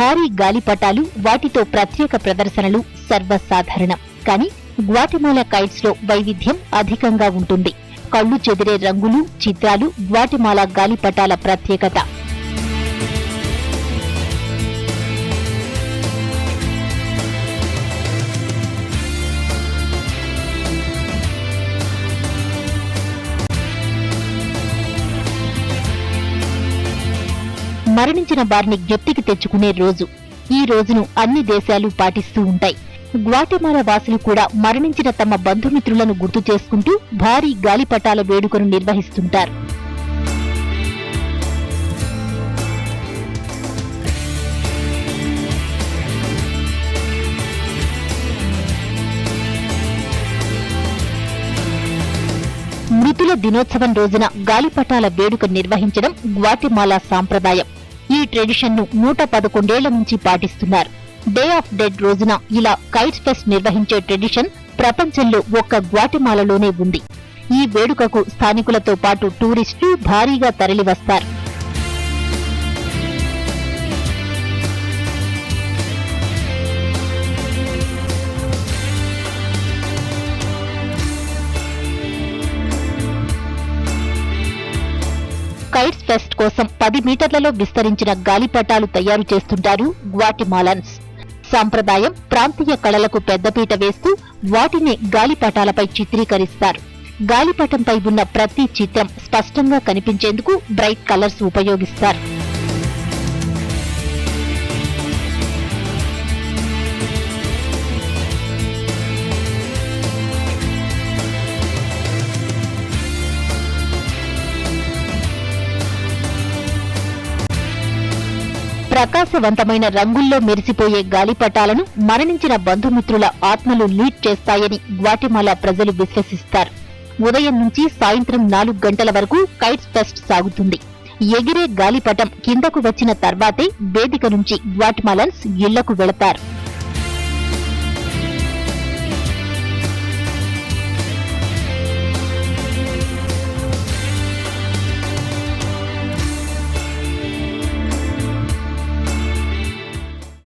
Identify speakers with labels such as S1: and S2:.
S1: భారీ గాలిపటాలు వాటితో ప్రత్యేక ప్రదర్శనలు సర్వసాధారణం. కానీ గ్వాటిమాలా కైట్స్లో వైవిధ్యం అధికంగా ఉంటుంది. కళ్ళు చెదిరే రంగులు చిత్రాలు గ్వాటిమాలా గాలిపటాల ప్రత్యేకత. మరణించిన వారిని జ్ఞప్తికి తెచ్చుకునే రోజు. ఈ రోజును అన్ని దేశాలు పాటిస్తూ ఉంటాయి. గ్వాటెమాలా వాసులు కూడా మరణించిన తమ బంధుమిత్రులను గుర్తు చేసుకుంటూ భారీ గాలిపటాల వేడుకను నిర్వహిస్తుంటారు. మృతుల దినోత్సవం రోజున గాలిపటాల వేడుక నిర్వహించడం గ్వాటెమాలా సాంప్రదాయం. ఈ ట్రెడిషన్ను నూట పదకొండేళ్ళ నుంచి పాటిస్తున్నారు. డే ఆఫ్ డెడ్ రోజున ఇలా కైట్ ఫెస్ట్ నిర్వహించే ట్రెడిషన్ ప్రపంచంలో ఒక్క గ్వాటిమాలలోనే ఉంది. ఈ వేడుకకు స్థానికులతో పాటు టూరిస్టులు భారీగా తరలివస్తారు. కైట్స్ ఫెస్ట్ కోసం పది మీటర్లలో విస్తరించిన గాలిపటాలు తయారు చేస్తుంటారు గ్వాటిమాలన్స్. సాంప్రదాయం ప్రాంతీయ కళలకు పెద్దపీట వేస్తూ వాటిని గాలిపటాలపై చిత్రీకరిస్తారు. గాలిపటంపై ఉన్న ప్రతి చిత్రం స్పష్టంగా కనిపించేందుకు బ్రైట్ కలర్స్ ఉపయోగిస్తారు. ప్రకాశవంతమైన రంగుల్లో మెరిసిపోయే గాలిపటాలను మరణించిన బంధుమిత్రుల ఆత్మలు లీడ్ చేస్తాయని గ్వాటిమాలా ప్రజలు విశ్వసిస్తారు. ఉదయం నుంచి సాయంత్రం నాలుగు గంటల వరకు కైట్స్ ఫెస్ట్ సాగుతుంది. ఎగిరే గాలిపటం కిందకు వచ్చిన తర్వాతే వేదిక నుంచి గ్వాటిమాలన్స్ ఇళ్ళకు వెళతారు.